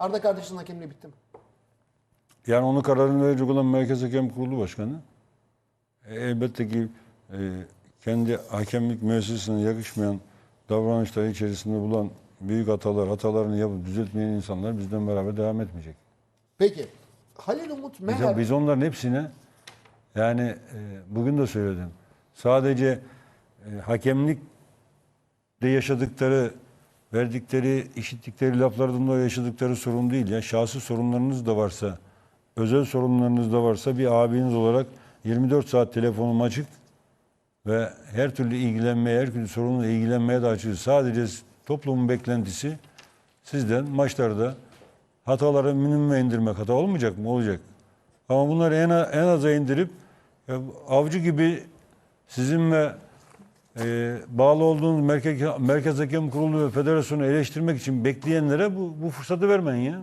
Arda kardeşinin hakemliği bitti mi? Yani onun kararını verecek olan Merkez Hakem Kurulu Başkanı e, elbette ki e, kendi hakemlik müessesesine yakışmayan davranışları içerisinde bulan büyük hatalar, hatalarını yapıp düzeltmeyen insanlar bizden beraber devam etmeyecek. Peki. Halil Umut Meher biz onların hepsine yani e, bugün de söyledim. Sadece e, hakemlikte yaşadıkları, verdikleri, işittikleri laflardan da yaşadıkları sorun değil. Ya şahsi sorunlarınız da varsa, özel sorunlarınız da varsa bir abiniz olarak 24 saat telefonum açık ve her türlü ilgilenmeye, her türlü sorunla ilgilenmeye de açığız. Sadece toplumun beklentisi sizden maçlarda hataları minimuma indirmek. Hata olmayacak mı? Olacak. Ama bunları en, en aza indirip avcı gibi sizin ve e, bağlı olduğunuz merkez, merkez hakem kurulu ve federasyonu eleştirmek için bekleyenlere bu, bu fırsatı vermeyin ya.